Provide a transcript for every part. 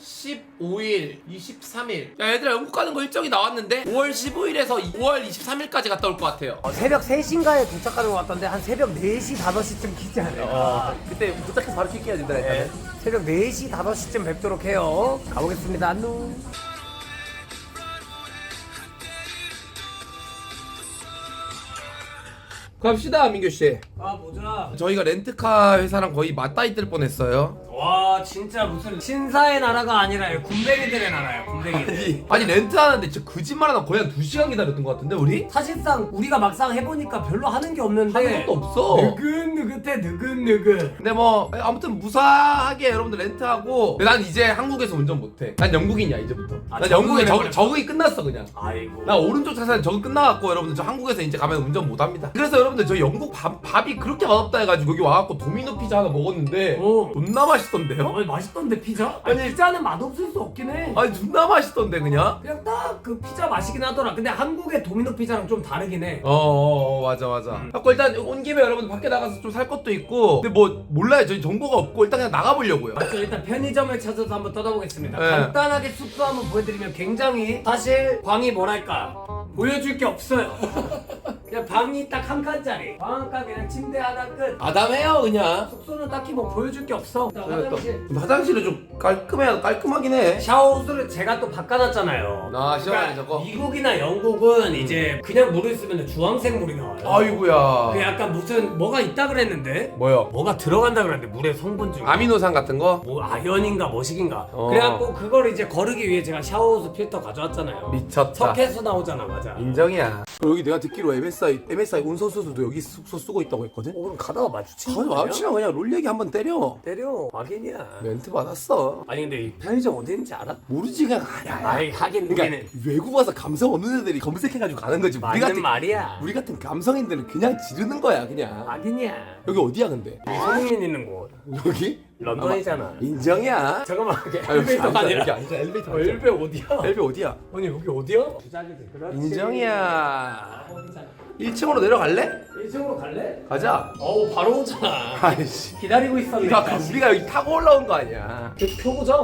15일, 23일. 야, 얘들아 영국 가는 거 일정이 나왔는데 5월 15일에서 5월 23일까지 갔다 올 것 같아요. 어, 새벽 3시인가에 도착하는 것 같던데 한 새벽 4시 5시쯤 기지 않을까 그때 도착해서 바로 뛸게야 된다. 네. 새벽 4시 5시쯤 뵙도록 해요 가보겠습니다 안녕 갑시다 민규 씨. 아 보자 저희가 렌트카 회사랑 거의 맞닿아 있을 뻔했어요. 와 진짜 무슨 신사의 나라가 아니라 군뱅이들의 나라야 군뱅이들 아니 렌트하는데 진짜 거짓말하다 거의 한 2시간 기다렸던 것 같은데 우리? 사실상 우리가 막상 해보니까 별로 하는 게 없는데 하는 것도 없어. 느긋느긋해 느긋느긋 근데 뭐 아무튼 무사하게 여러분들 렌트하고 근데 난 이제 한국에서 운전 못해. 난 영국인이야 이제부터. 아, 난 영국에 적응을 적, 해버렸어? 적응이 끝났어 그냥. 아이고 나 오른쪽 차선 적응 끝나갖고 여러분들 저 한국에서 이제 가면 운전 못합니다. 그래서 여러분들 저 영국 밥, 밥이 그렇게 맛없다 해가지고 여기 와갖고 도미노 피자 하나 먹었는데 오. 존나 맛있 던데요? 아니 맛있던데 피자? 아니 피자는 맛없을 수 없긴 해 아니 존나 맛있던데 그냥? 그냥 딱 그 피자 맛이긴 하더라 근데 한국의 도미노 피자랑 좀 다르긴 해 어, 어, 어 맞아 맞아. 음. 그래갖고 일단 온 김에 여러분들 밖에 나가서 좀 살 것도 있고 근데 뭐 몰라요 저희 정보가 없고 일단 그냥 나가보려고요. 맞죠 일단 편의점을 찾아서 한번 떠나보겠습니다 네. 간단하게 숙소 한번 보여드리면 굉장히 사실 방이 뭐랄까 보여줄 게 없어요 그냥 방이 딱 한 칸짜리 방 한 칸 그냥 침대 하나 끝 아담해요 그냥. 숙소는 딱히 뭐 보여줄 게 없어 일단 그래, 또 화장실 화장실은 좀 깔끔해 깔끔하긴 해. 샤워 호스를 제가 또 바꿔놨잖아요 아 시원하네 저거. 미국이나 영국은 이제 그냥 물을 쓰면 주황색 물이 나와요 아이구야. 그 약간 무슨 뭐가 있다 그랬는데 뭐요? 뭐가 들어간다 그랬는데 물의 성분 중에 아미노산 같은 거? 뭐 아연인가 뭐식인가 어. 그래갖고 그걸 이제 거르기 위해 제가 샤워호스 필터 가져왔잖아요 미쳤다. 석회수 나오잖아 맞아 인정이야. 여기 내가 듣기로 MSI MSI 운선수도 여기 숙소 쓰고 있다고 했거든. 어, 그럼 가다가 마주친 거기 마주치면 그냥 롤 얘기 한번 때려. 때려 확인이야 멘트 받았어. 아니 근데 이 편의점 어디 있는지 알아? 모르지 그냥 아야. 아이 하긴 그러니까 우리는 외국 와서 감성 없는 애들이 검색해가지고 가는 거지. 우리 맞는 같은 말이야 우리 같은 감성인들은 그냥 지르는 거야 그냥. 확인이야 여기 어디야 근데? 손흥민 있는 곳 여기? 런던이잖아 인정이야. 잠깐만 아, 여기 엘리베이터가 앉아, 아니라 여기 앉아 엘리베이터. 어, 앉아. 엘베 어디야? 엘베 어디야? 아니 여기 어디야? 인정이야. 1층으로 내려갈래? 1층으로 갈래? 가자. 어우 바로 오잖아 아이씨. 기다리고 있었네 아까 우리가 여기 타고 올라온 거 아니야. 켜보자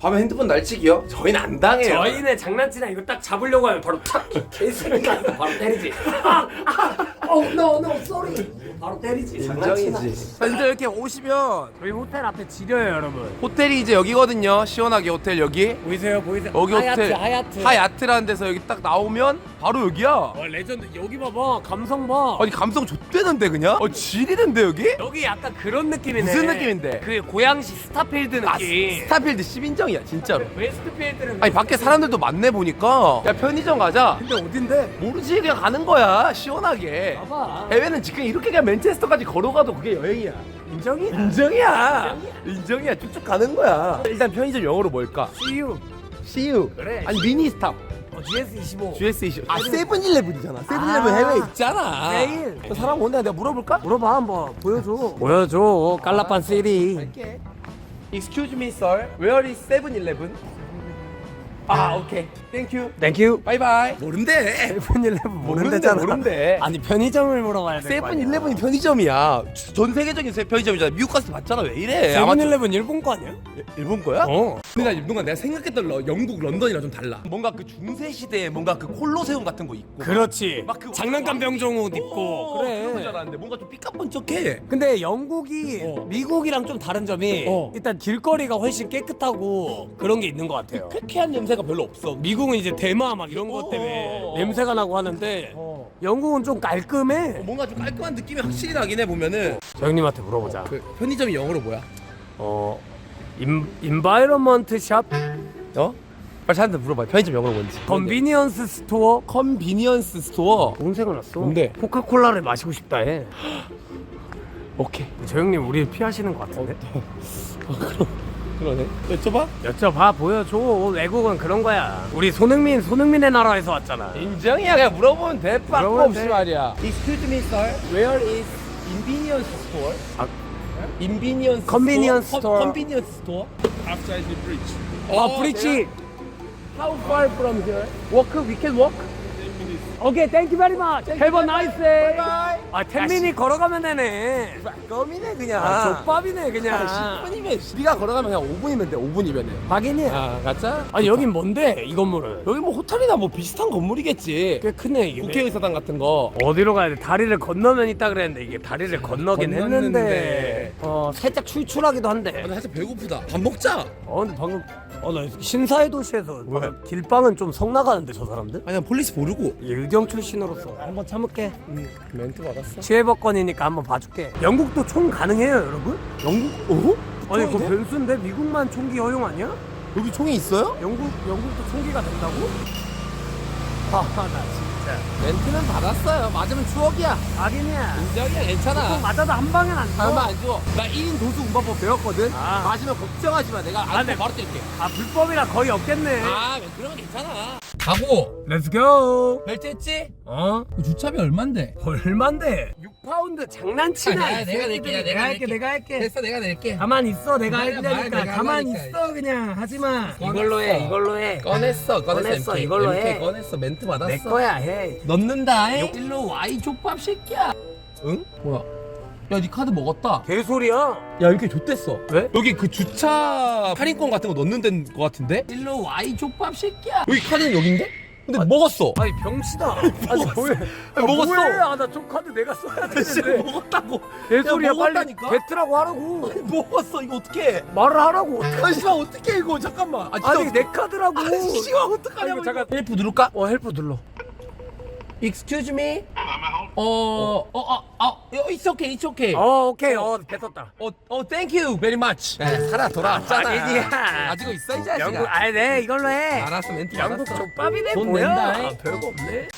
밤에 핸드폰 날치기요? 저희는 안 당해요. 저희는 장난치나 이거 딱 잡으려고 하면 바로 탁 케이스를 까서 바로 때리지 아, 아, 어, no, no, sorry 바로 때리지 장난치나 인정이지. 근데 이렇게 오시면 저희 호텔 앞에 지려요 여러분 호텔이 이제 여기거든요. 시원하게 호텔 여기. 보이세요 보이세요 여기 하얏트 호텔 하얏트 하얏트라는 데서 여기 딱 나오면 바로 여기야. 와 레전드 여기 봐봐 감성 봐 아니 감성 좆대는데 그냥? 어 지리는데 여기? 여기 약간 그런 느낌이네 무슨 느낌인데? 그 고양시 스타필드 아 느낌 스타필드 10인정이야 진짜로. 웨스트필드는 아니 밖에 사람들도 많네 보니까 야 편의점 가자 근데 어딘데? 모르지 그냥 가는 거야 시원하게 봐봐 해외는 지금 이렇게 그냥 맨체스터까지 걸어가도 그게 여행이야. 인정이야. 인정이야. 인정이야. 쭉쭉 가는 거야. 일단 편의점 영어로 뭘까? You See you 그래. 아니 미니 스탑. 어, GS25 GS20 아 세븐일레븐이잖아. 세븐일레븐 아, 해외에 있잖아. 세일. 그 사람 온다. 내가 물어볼까? 물어봐 한번. 보여줘. 보여줘. 깔라판 시리. 할게. Excuse me sir. Where is 세븐일레븐? 아 오케이 땡큐 땡큐 바이바이 모른대. 세븐 일레븐 모른대 모른대 아니 편의점을 물어봐야 돼 세븐 일레븐이 편의점이야. 전 세계적인 세- 편의점이잖아. 미국 가서 봤잖아. 왜 이래? 아마 세븐일레븐 일본 거 아니야? 좀- 일본 거야? 어. 근데 나거 내가 생각했던 러, 영국 런던이랑 좀 달라. 뭔가 그 중세 시대에 뭔가 그 콜로세움 같은 거 있고. 그렇지. 막그 장난감 병정 옷 입고. 어, 그런 줄 그래. 알았는데 뭔가 좀 삐까뻔쩍해. 근데 영국이 어. 미국이랑 좀 다른 점이 어. 일단 길거리가 훨씬 깨끗하고 그런 게 있는 것 같아요. 쾌쾌한 냄새가 별로 없어. 미국 은 이제 대마 막 이런 어, 것 때문에 어, 어. 냄새가 나고 하는데 어. 영국은 좀 깔끔해 뭔가 좀 깔끔한 느낌이 확실히 나긴 해 보면은 저 형님한테 물어보자 그 편의점이 영어로 뭐야? 어 인, 인바이러먼트 샵 어? 빨리 사람들 물어봐 편의점 영어로 뭔지 컨비니언스 스토어 컨비니언스 스토어 뭔 생각났어? 뭔데? 코카콜라를 마시고 싶다 해. 오케이 저 형님 우리 피하시는 것 같은데? 그러네 여쭤봐 여쭤봐 보여줘 외국은 그런 거야 우리 손흥민 손흥민의 나라에서 왔잖아 인정이야 그냥 물어보면 돼 빠꾸 물어보면 없이 돼. 말이야 Excuse me sir Where is convenience store? 아, Convenience Convenience store? store. Convenience store? outside the bridge. 아 브릿지 How far from here? Walk? We can walk? 오케이 땡큐 베리 마치 Have a nice day 아 10미니 걸어가면 되네. 껌이네 그냥. 아 족밥이네 그냥. 10분이면 네가 걸어가면 그냥 5분이면 돼 5분이면은. 확인이야 아 가자 아니 여긴 뭔데 이 건물은? 여기 뭐 호텔이나 뭐 비슷한 건물이겠지. 꽤 크네 이게. 국회의사당 같은 거. 어디로 가야 돼? 다리를 건너면 있다 그랬는데 이게 다리를 건너긴 건넜는데. 했는데. 어 살짝 출출하기도 한데. 나 살짝 배고프다. 밥 먹자. 어 근데 방금 어나 신사의 도시에서 방금 길빵은 좀 성 나가는데 저 사람들? 아니야 폴리스 모르고. 일경 출신으로서. 한번 참을게. 멘트 받 았어 치해법권이니까 한번 봐줄게 영국도 총 가능해요 여러분? 영국 어? 아니 그거 돼? 변수인데 미국만 총기 허용 아니야? 여기 총이 있어요? 영국 영국도 총기가 된다고? 아나 진짜 멘트는 받았어요 맞으면 추억이야 악인이야 인정이야 또 괜찮아 맞아도 한 방엔 안 얼마 써. 안 줘. 나 1인 도수 운반법 배웠거든. 아. 마시면 걱정하지 마. 내가 아, 안 네. 바로 뛸게. 아 불법이라 거의 없겠네 아, 그러면 괜찮아. 가고. 렛츠고 벨트 했지? 어? 그 주차비 얼만데? 얼만데? 6파운드 장난치나 아니야, 이 내가 새끼들이. 낼게, 내가 할게 낼게. 내가 할게 됐어, 내가 낼게. 가만 있어 내가 할 테니까 내가 가만 하라니까. 있어 그냥 하지마. 이걸로 해 이걸로 해 꺼냈어, 꺼냈어. 꺼냈어, MK. 이걸로 MK 해. 꺼냈어. 멘트 받았어. 내 거야 해 넣는다. 일로 와 이 족밥 새끼야. 응? 뭐야? 야, 네 카드 먹었다. 개소리야 야, 이렇게 줬댔어. 왜? 여기 그 주차 할인권 같은 거 넣는 데인 거 같은데? 일로 와 이 족밥 새끼야. 여기 카드는 여긴데? 근데 먹었어. 아니 병신아 아니 뭐해 아니, 먹었어. 아나 저 카드 내가 써야 되는데 먹었다고. 개소리야 야, 빨리 먹었다니까? 뱉으라고 하라고 먹었어. 이거 어떻게? 말을 하라고 아, 씨발 어떻게 이거 잠깐만. 아, 진짜 아니. 내 카드라고 아, 씨발 어떡하냐고. 잠깐. 헬프 누를까? 어 헬프 눌러 Excuse me. 어, 어, 어, 어, it's okay, it's okay. 어 오케이 어 뱉었다 어, 어, thank you very much. 야, 살아 돌아왔잖아. 아니야. 가지고 있어 이 자식아. 영국 아니 네 이걸로 해 알았어 멘트 영국 받았어. 족밥이네 돈 뭐야 낸다, 아, 잉. 별거 없네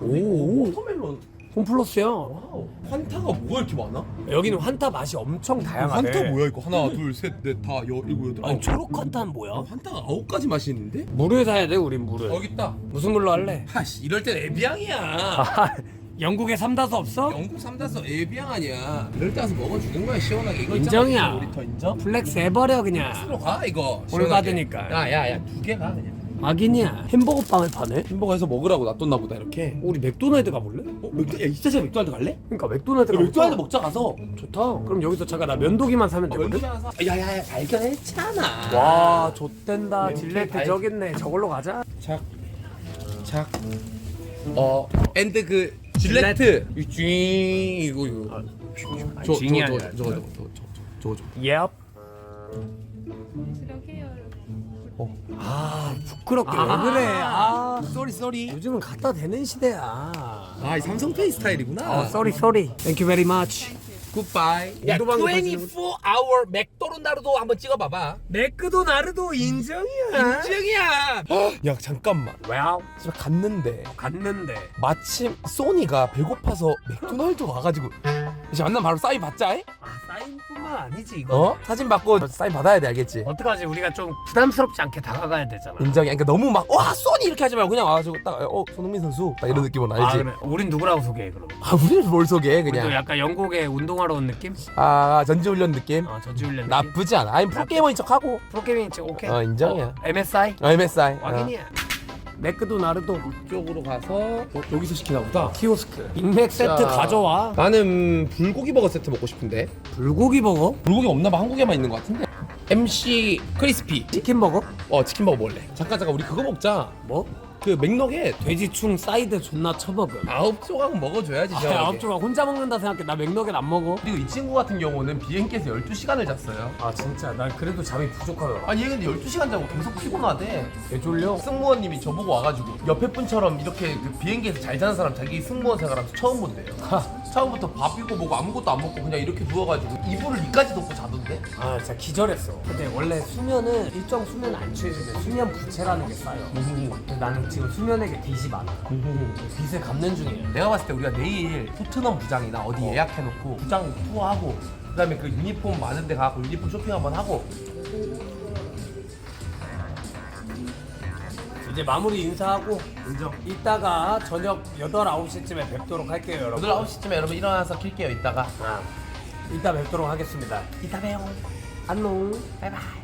오, 워터멜론. 홈플러스야 와우. 환타가 뭐가 이렇게 많아? 여기는 환타 맛이 엄청 다양하네 환타 뭐야 이거? 하나, 둘, 셋, 넷, 다, 여, 일곱, 여덟. 아니 아홉. 초록 환타는 뭐야? 아, 환타가 아홉 가지 맛이 있는데? 물을 사야 돼 우린 물을 여기 있다. 무슨 물로 할래? 하씨, 이럴 땐 에비앙이야. 아, 영국에 삼다수 없어? 영국 삼다서 에비앙 아니야. 와서 먹어주는 거야 시원하게. 이거 인정이야. 더 인정? 플렉스 해버려 그냥 으로 가 이거. 올 받으니까. 야야야 두 개 가 그냥. 악인이야 햄버거 빵을 파네? 햄버거에서 먹으라고 놔뒀나 보다 이렇게. 우리 맥도날드 가볼래? 어 맥도 야 이따 제가 맥도날드 갈래? 그러니까 맥도날드 야, 가볼까? 맥도날드 먹자 가서. 좋다 그럼 여기서 잠깐 나 면도기만 사면 되거든? 야야야 발견했잖아. 와 발- 저기 있네 저걸로 가자 착. 착. 어 앤드 그 질레트. 이쥐 이거 이거. 저, 징이 저, 아니라 저, 저거 저거 저거 저거 저거. Yep 들어게요. 아 부끄럽게 왜 그래? 아. 쏘리 쏘리. 요즘은 갖다 대는 시대야. 아이 삼성페이 스타일이구나. 어 쏘리 쏘리. 땡큐 베리 마치 굿바이. 야 운동방구 24hour 맥도날드도 한번 찍어봐봐. 맥크도 나르도 인정이야 인증이야. 야 잠깐만. 와우 집에 갔는데 갔는데 마침 소니가 배고파서 맥도날드 와가지고 이제 만나면 바로 사인 받자. 이? 아 사인뿐만 아니지 이거 어? 사진 받고 사인 받아야 돼 알겠지? 어떡하지 우리가 좀 부담스럽지 않게 다가가야 되잖아 인정이 그러니까 너무 막 와 소니 이렇게 하지 말고 그냥 와가지고 딱어 손흥민 선수 딱 이런 아 알지? 그래 우린 누구라고 소개해 그러면 아 우리를 뭘 소개해 우리도 그냥 약간 영국에 운동하러 온 느낌? 아 전지훈련 느낌? 어 전지훈련 느낌? 나쁘지 않아 아니 프로게이머인 척하고 프로게이밍 쪽 오케이 어, 인정이야. 어, MSI? 어, MSI 확인이야 맥크도 나르도 이쪽으로 가서 어, 여기서 시키나 보다 키오스크 빅맥 세트 자. 가져와 나는 불고기 버거 세트 먹고 싶은데 불고기 버거? 불고기 없나 봐 한국에만 있는 것 같은데 MC 크리스피 치킨 버거? 어 치킨 버거 먹을래 잠깐 잠깐 우리 그거 먹자 뭐? 그 맥너겟 돼지충 사이드 존나 처먹음. 아홉 조각은 먹어줘야지 아. 아홉 조각 혼자 먹는다 생각해. 나 맥너겟 안 먹어. 그리고 이 친구 같은 경우는 비행기에서 12시간을 잤어요. 아 진짜. 난 그래도 잠이 부족하더라. 아니 얘 근데 12시간 자고 계속 피곤하대. 개 졸려? 승무원님이 저보고 와가지고 옆에 분처럼 이렇게 그 비행기에서 잘 자는 사람 자기 승무원 생활하면서 처음 본대요 처음부터 밥이고 뭐고 아무것도 안 먹고 그냥 이렇게 누워가지고 이불을 이까지 덮고 자던데? 아 진짜 기절했어. 근데 원래 수면은 일정 수면 안 취해지면 수면 부채라는 게 쌓여. 근데 나는 지금 수면에게 빚이 많아. 빚을 갚는 중이야 내가 봤을 때 우리가 내일 토트넘 부장이나 어디 예약해놓고 부장 투어하고 그다음에 그 유니폼 많은 데 가고 유니폼 쇼핑 한번 하고 이제 마무리 인사하고 인정 이따가 저녁 8, 9시쯤에 뵙도록 할게요 여러분. 8, 9시쯤에 여러분 일어나서 킬게요 이따가. 아, 이따 뵙도록 하겠습니다. 이따 봬요. 안녕. 바이바이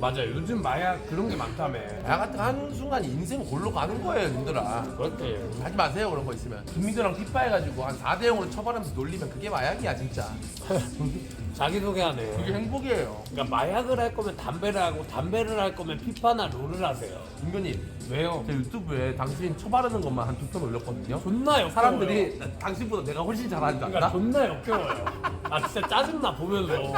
맞아 요즘 마약 그런 게 많다며. 나 같은 한순간 인생 골로 가는 거예요 님들아. 그렇대 하지 마세요 그런 거 있으면. 김민규랑 피파해가지고 한 4대 0으로 쳐버리면서 놀리면 그게 마약이야 진짜. 자기소개하네 그게 행복이에요. 그러니까 마약을 할 거면 담배를 하고 담배를 할 거면 피파나 롤을 하세요. 김규님. 왜요? 제 유튜브에 당신 처바르는 것만 한 두 편 올렸거든요. 존나 역겨워요. 사람들이 당신보다 내가 훨씬 잘하는 줄 그러니까 알아? 존나 역겨워요. 아 진짜 짜증나 보면서